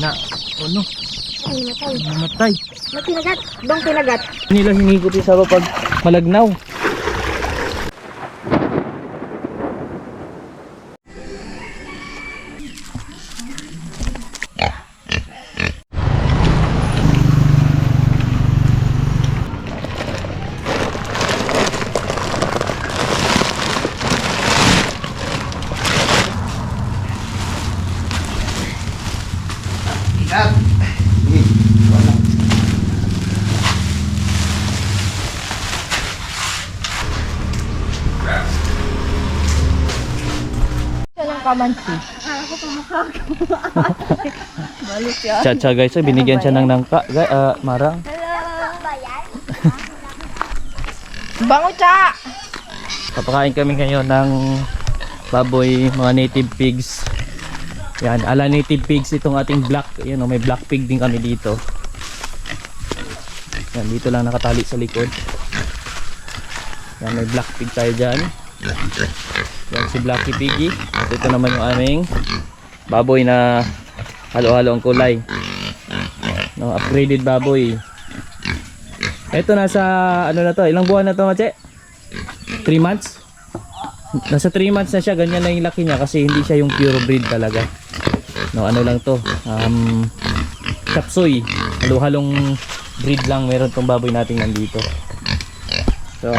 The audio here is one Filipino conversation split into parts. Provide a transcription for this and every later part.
na, ano, Ay, matay. namatay. May kinagat. Dong kinagat. Nila hinigot yung saba pag malagnaw. Ng kamansi. Ako pa Balik yan. Chacha guys, so binigyan siya ng nangka, ah, marang. Bango, cha! Papakain kami ngayon ng baboy, mga native pigs. Yan, ala native pigs itong ating black. Yan, oh, may black pig din kami dito. Yan, dito lang nakatali sa likod. Yan, may black pig tayo dyan. Yan si Blacky Piggy. At ito naman yung aming baboy na halo-halo ang kulay. No, upgraded baboy. Ito nasa ano na to, ilang buwan na to, Mache? 3 months? Nasa 3 months na siya, ganyan na yung laki niya kasi hindi siya yung pure breed talaga. No, ano lang to, um, chapsoy, halo-halong breed lang meron tong baboy nating nandito. So,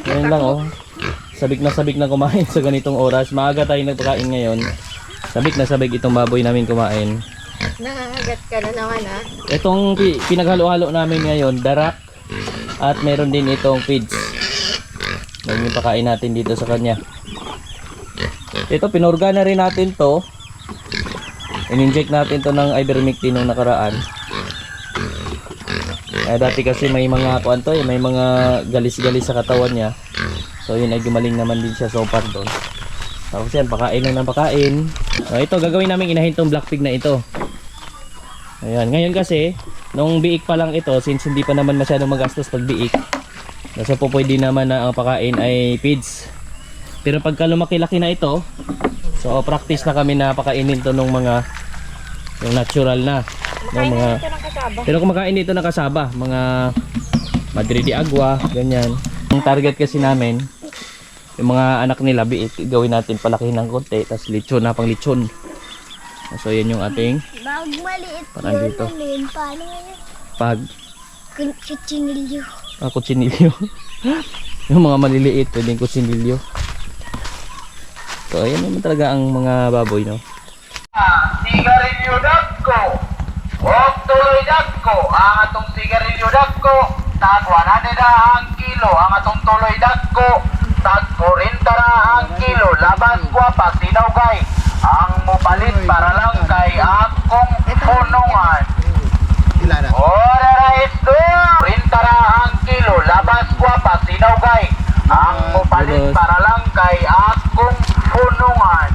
Ganyan lang oh. Sabik na sabik na kumain sa ganitong oras. Maaga tayo nagpakain ngayon. Sabik na sabik itong baboy namin kumain. Nangangagat ka na naman, ha? Itong pi- pinaghalo-halo namin ngayon, darak at meron din itong feeds. Yung pakain natin dito sa kanya. Ito, pinurga na rin natin to. In-inject natin to ng ivermectin nung nakaraan. Eh, dati kasi may mga kuan to, eh, may mga galis-galis sa katawan niya. So yun ay gumaling naman din siya so far doon. Tapos yan, pakain lang ng pakain. So, ito, gagawin namin inahin tong black pig na ito. Ayan, ngayon kasi, nung biik pa lang ito, since hindi pa naman masyadong magastos pag biik, nasa po pwede naman na ang pakain ay feeds. Pero pagka lumaki-laki na ito, so practice na kami na pakainin to nung mga yung natural na. Mga, ng kasaba. pero kumakain dito ng kasaba, mga Madrid de Agua, ganyan. Ang target kasi namin, yung mga anak nila, biik, gawin natin palakihin ng konti, tapos lechon na pang lechon. So yan yung ating Bag maliit Parang yun, dito. ano? Paano yun? pag Kutsinilyo. Ah, kutsinilyo. yung mga maliliit, pwedeng kutsinilyo. So, ayan naman talaga ang mga baboy, no? sigarilyo dagko. Huwag tuloy dagko. Ang atong sigarilyo dagko, tag 100 na ang kilo. Ang atong tuloy dagko, tag 40 na ang kilo. Labas kwa pa sinawgay. Ang mupalit para lang kay akong punungan. Ora rais do. 40 na ang kilo. Labas kwa pa sinawgay. Ang mupalit Labas. para lang kay akong punungan.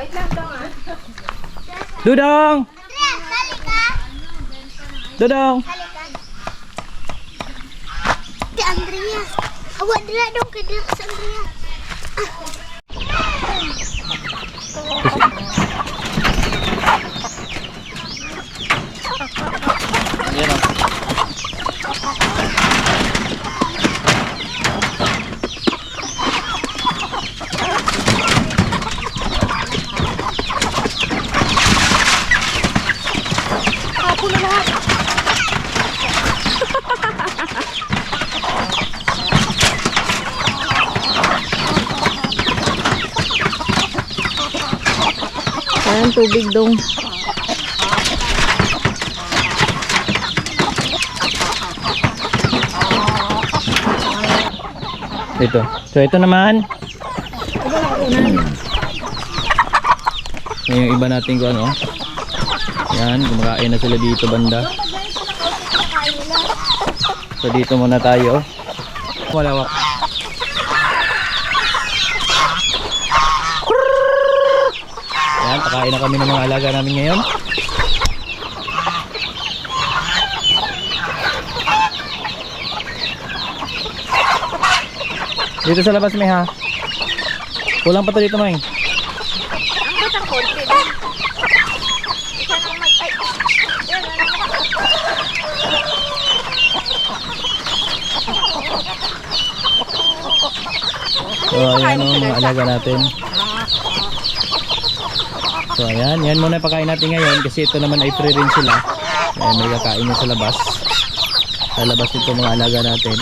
Wait lang daw, ha? Dudong! Dudong! Halika! Si Andrea. Awak dia dong ke dia si Andrea. Ayan o. Ako na lahat. Parang tubig dong. Ito. So, ito naman. Yung iba natin ko ano. Yan, kumakain na sila dito banda. So, dito muna tayo. Wala wak. Yan, pakain na kami ng mga alaga namin ngayon. Dito sa labas may ha. Kulang pa to dito, Mang. Ang ba't ang konti? Isa lang mag... Ay! So, ayan o, mga alaga natin. So, ayan. Yan muna pakain natin ngayon kasi ito naman ay free rin sila. Ayan, may kakain nyo sa labas. Sa labas ito mga alaga natin.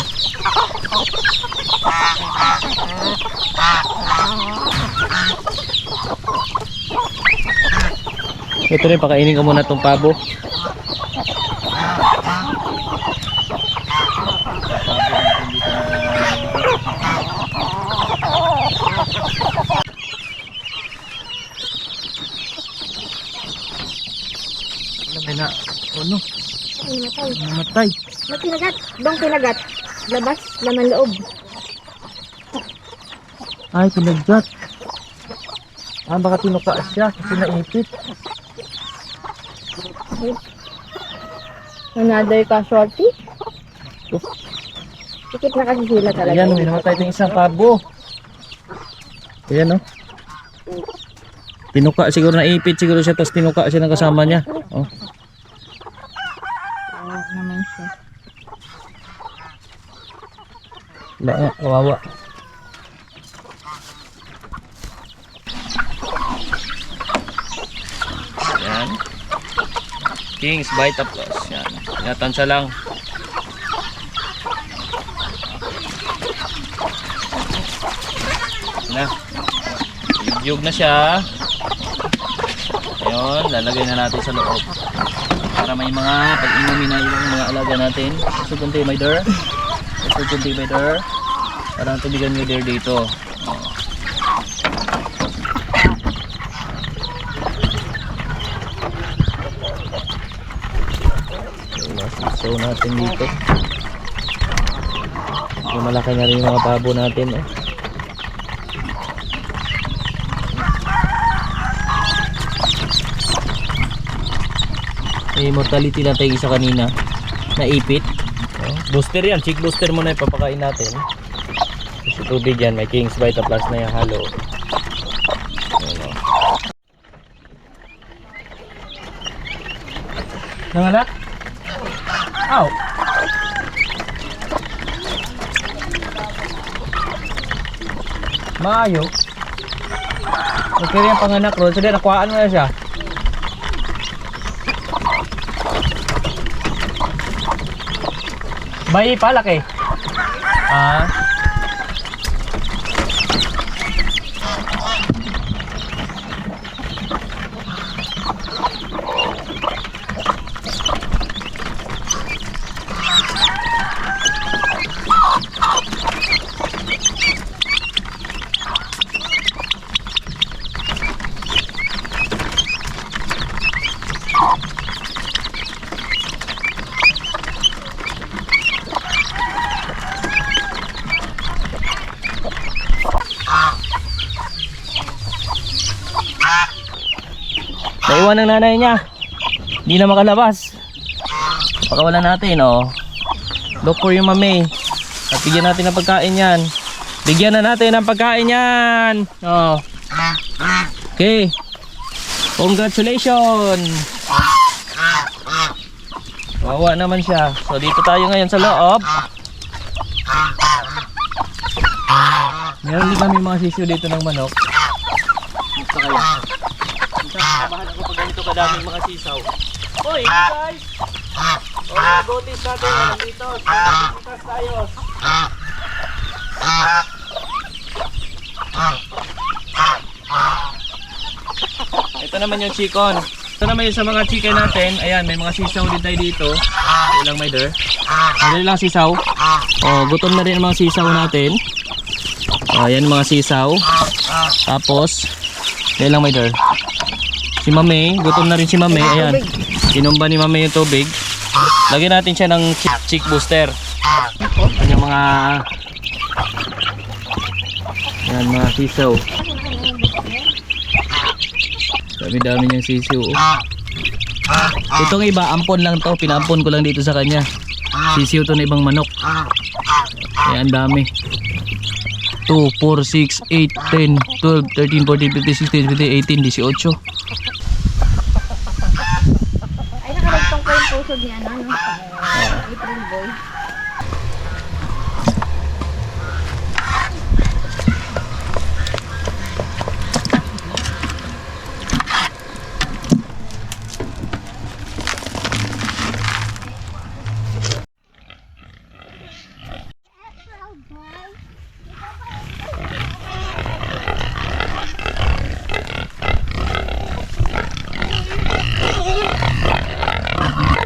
Ito rin, pakainin ko muna itong pabo. Alam mo na, ano, Ay, matay. Namatay. May kinagat. Dong kinagat. Labas, laman loob. Ay, pinagdat. Ah, baka tinuka siya kasi naipit. Another casualty. Oh. Tikit na kasi sila talaga. Ayan, may namatay ng isang pabo. Ayan, oh. Tinuka siguro naipit siguro siya tapos tinuka siya ng kasama niya. Oh. Oo naman siya. Wala nga, kawawa. Yan. Kings Vita Plus. Yan. Ingatan siya lang. Na. Yugyug na siya. Ayun, lalagay na natin sa loob. Para may mga pag-inumin na yung mga alaga natin. Sugunti may door. Sugunti may door. Para ang tubigan nyo there dito. Oh. So natin dito. Yung malaki na rin yung mga pabo natin. Eh. May mortality na tayo isa kanina. Naipit. Oh, booster yan. Chick booster muna ipapakain natin. Kasi tubig yan. May King's Vita Plus na yung halo. Ayan o. Nangalak? Aw! Maayo. Okay rin ang panganak ron. So, nakuhaan mo na siya. Bayi pa, laki. Ah. Naiwan ng nanay niya. Hindi na makalabas. Pakawalan natin, oh. Look for yung mami. At bigyan natin ng pagkain yan. Bigyan na natin ng pagkain yan. Oh. Okay. Congratulations. Wawa naman siya. So dito tayo ngayon sa loob. Meron din kami mga sisyo dito ng manok. Bahala ko pag ganito kadaming mga sisaw. Hoy, guys! Oh, gotis natin nandito. Pitas tayo. Ito naman yung chikon. Ito naman yung sa mga chicken natin. Ayan, may mga sisaw din tayo dito. Ilang may der. Madali lang sisaw. Oh, gutom na rin ang mga sisaw natin. Oh, ayan mga sisaw. Tapos, ilang may der. Si Mame, gutom na rin si Mame. Ayan. Kinumba ni Mame yung tubig. Lagyan natin siya ng chick, chick booster. Yung mga Ayan mga sisaw. Dami-dami niyang sisiw. oh. Itong iba, ampon lang to. Pinampon ko lang dito sa kanya. Sisiw to na ibang manok. Ayan, dami. 2, 4, 6, 8, 10, 12, 13, 14, 15, 16, 17, 18, 18. Ay, nakaragtong ko yung puso niya, ano, no? April boy.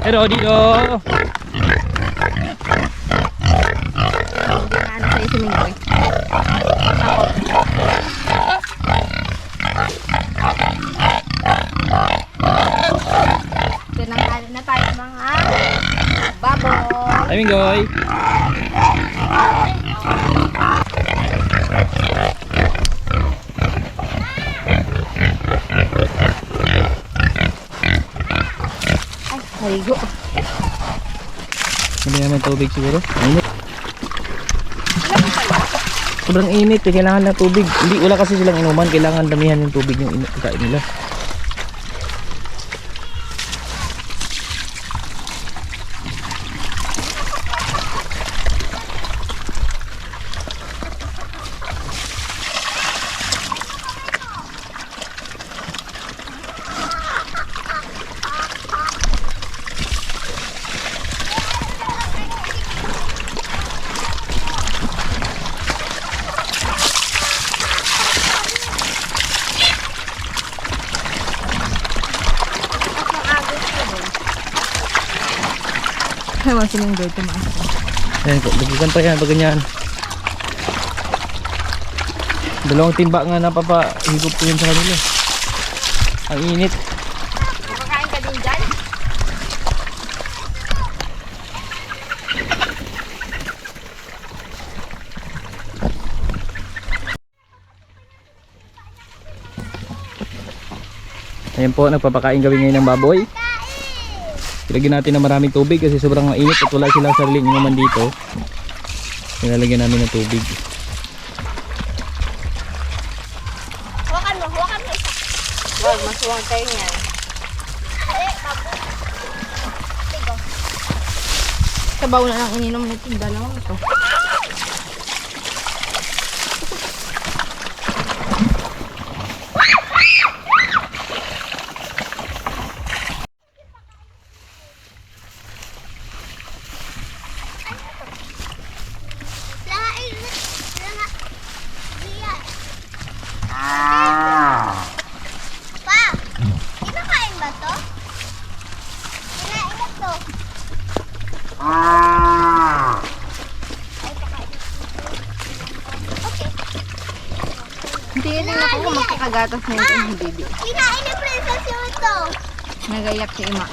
Pero dito. Ano si talo na tayo mga baboy. Ay, Mingoy. Haligo. Hindi naman tubig siguro. Init. Sobrang init eh. Kailangan ng tubig. Hindi, wala kasi silang inuman. Kailangan damihan yung tubig yung inu- kain nila. Ewan si Minggoy tumaas. Ayan, dagigan pa yan. Pag ganyan. Dalawang timba nga napapahigop ko yun sa kanila. Ang init. Kumakain ka din dyan? Ayan po, nagpapakain kami ngayon ng baboy. Ilagyan natin ng maraming tubig kasi sobrang mainit at wala silang sariling inuman dito. Nilalagyan namin ng tubig. Hawakan mo, hawakan mo isa. Wag, masuwang tayo niyan. Eh. Sabaw na lang ininom nito dalawa ito. Ba to? Kinain na to. Okay. Hindi lang ako kung makakagatas na ito yung baby. Kinain ni Princess yung ito. Nagayak si Ima.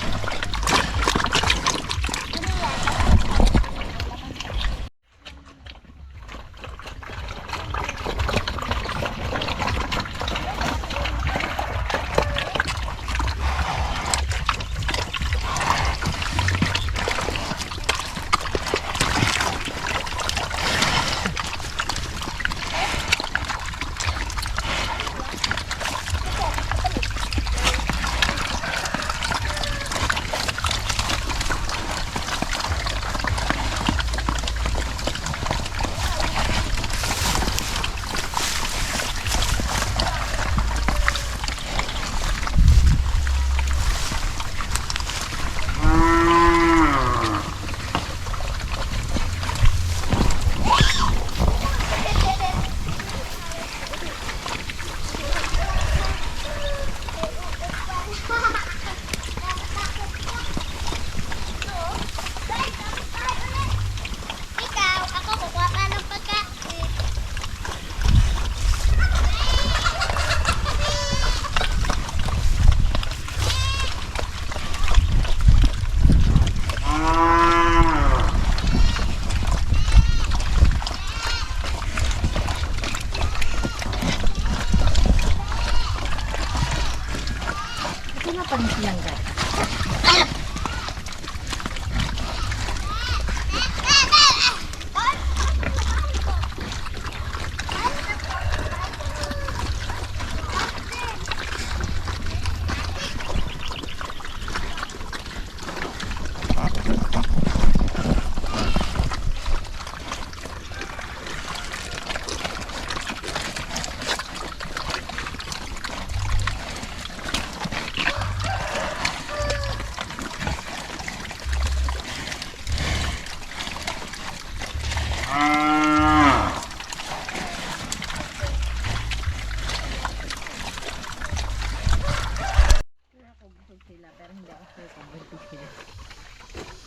Wala, pero hindi ako sure kung balik ko sila.